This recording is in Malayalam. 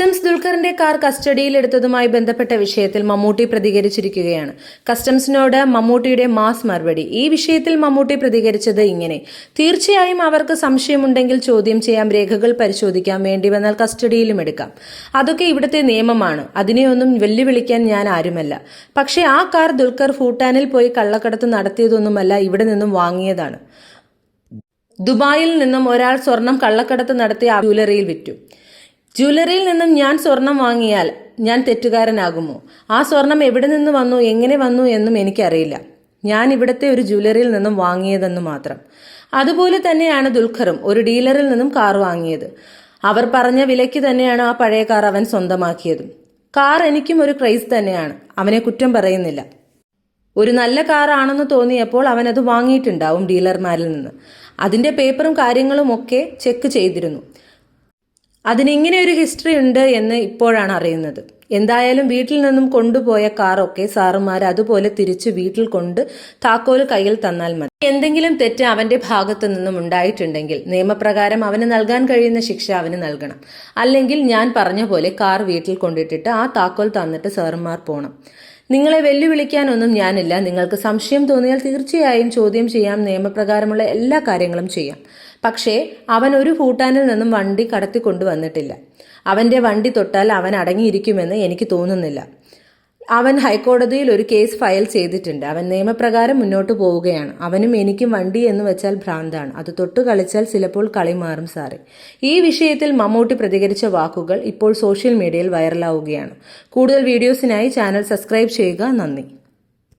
കസ്റ്റംസ് ദുൽഖറിന്റെ കാർ കസ്റ്റഡിയിലെടുത്തതുമായി ബന്ധപ്പെട്ട വിഷയത്തിൽ മമ്മൂട്ടി പ്രതികരിച്ചിരിക്കുകയാണ്. കസ്റ്റംസിനോട് മമ്മൂട്ടിയുടെ മാസ് മറുപടി. ഈ വിഷയത്തിൽ മമ്മൂട്ടി പ്രതികരിച്ചത് ഇങ്ങനെ. തീർച്ചയായും അവർക്ക് സംശയമുണ്ടെങ്കിൽ ചോദ്യം ചെയ്യാം രേഖകൾ പരിശോധിക്കാം വേണ്ടി വന്നാൽ കസ്റ്റഡിയിലും എടുക്കാം. അതൊക്കെ ഇവിടുത്തെ നിയമമാണ്. അതിനെയൊന്നും വെല്ലുവിളിക്കാൻ ഞാൻ ആരുമല്ല. പക്ഷേ ആ കാർ ദുൽഖർ ഭൂട്ടാനിൽ പോയി കള്ളക്കടത്ത് നടത്തിയതൊന്നുമല്ല ഇവിടെ നിന്നും വാങ്ങിയതാണ്. ദുബായിൽ നിന്നും ഒരാൾ സ്വർണം കള്ളക്കടത്ത് നടത്തി ആ ജ്വല്ലറിയിൽ വിറ്റു. ജ്വല്ലറിയിൽ നിന്നും ഞാൻ സ്വർണം വാങ്ങിയാൽ ഞാൻ തെറ്റുകാരനാകുമോ? ആ സ്വർണം എവിടെ നിന്ന് വന്നു എങ്ങനെ വന്നു എന്നും എനിക്കറിയില്ല. ഞാൻ ഇവിടുത്തെ ഒരു ജ്വല്ലറിയിൽ നിന്നും വാങ്ങിയതെന്ന് മാത്രം. അതുപോലെ തന്നെയാണ് ദുൽഖറും ഒരു ഡീലറിൽ നിന്നും കാർ വാങ്ങിയത്. അവർ പറഞ്ഞ വിലയ്ക്ക് തന്നെയാണ് ആ പഴയ കാർ അവൻ സ്വന്തമാക്കിയതും. കാർ എനിക്കും ഒരു ക്രൈസ് തന്നെയാണ്. അവനെ കുറ്റം പറയുന്നില്ല. ഒരു നല്ല കാറാണെന്ന് തോന്നിയപ്പോൾ അവൻ അത് വാങ്ങിയിട്ടുണ്ടാവും ഡീലർമാരിൽ നിന്ന്. അതിന്റെ പേപ്പറും കാര്യങ്ങളും ഒക്കെ ചെക്ക് ചെയ്തിരുന്നു. അതിനിങ്ങനെ ഒരു ഹിസ്റ്ററി ഉണ്ട് എന്ന് ഇപ്പോഴാണ് അറിയുന്നത്. എന്തായാലും വീട്ടിൽ നിന്നും കൊണ്ടുപോയ കാറൊക്കെ സാറുമാർ അതുപോലെ തിരിച്ച് വീട്ടിൽ കൊണ്ട് താക്കോൽ കയ്യിൽ തന്നാൽ മതി. എന്തെങ്കിലും തെറ്റ് അവന്റെ ഭാഗത്തു നിന്നും ഉണ്ടായിട്ടുണ്ടെങ്കിൽ നിയമപ്രകാരം അവന് നൽകാൻ കഴിയുന്ന ശിക്ഷ അവന് നൽകണം. അല്ലെങ്കിൽ ഞാൻ പറഞ്ഞ പോലെ കാർ വീട്ടിൽ കൊണ്ടിട്ടിട്ട് ആ താക്കോൽ തന്നിട്ട് സാറുമാർ പോണം. നിങ്ങളെ വെല്ലുവിളിക്കാനൊന്നും ഞാനില്ല. നിങ്ങൾക്ക് സംശയം തോന്നിയാൽ തീർച്ചയായും ചോദ്യം ചെയ്യാം. നിയമപ്രകാരമുള്ള എല്ലാ കാര്യങ്ങളും ചെയ്യാം. പക്ഷേ അവൻ ഒരു ഭൂട്ടാനിൽ നിന്നും വണ്ടി കടത്തി കൊണ്ടുവന്നിട്ടില്ല അവന്റെ വണ്ടി തൊട്ടാൽ അവൻ അടങ്ങിയിരിക്കുമെന്ന് എനിക്ക് തോന്നുന്നില്ല. അവൻ ഹൈക്കോടതിയിൽ ഒരു കേസ് ഫയൽ ചെയ്തിട്ടുണ്ട്. അവൻ നിയമപ്രകാരം മുന്നോട്ട് പോവുകയാണ്. അവനും എനിക്കും വണ്ടി എന്ന് വെച്ചാൽ ഭ്രാന്താണ്. അത് തൊട്ട് കളിച്ചാൽ ചിലപ്പോൾ കളി മാറും സാറേ. ഈ വിഷയത്തിൽ മമ്മൂട്ടി പ്രതികരിച്ച വാക്കുകൾ ഇപ്പോൾ സോഷ്യൽ മീഡിയയിൽ വൈറലാവുകയാണ്. കൂടുതൽ വീഡിയോസിനായി ചാനൽ സബ്സ്ക്രൈബ് ചെയ്യുക. നന്ദി.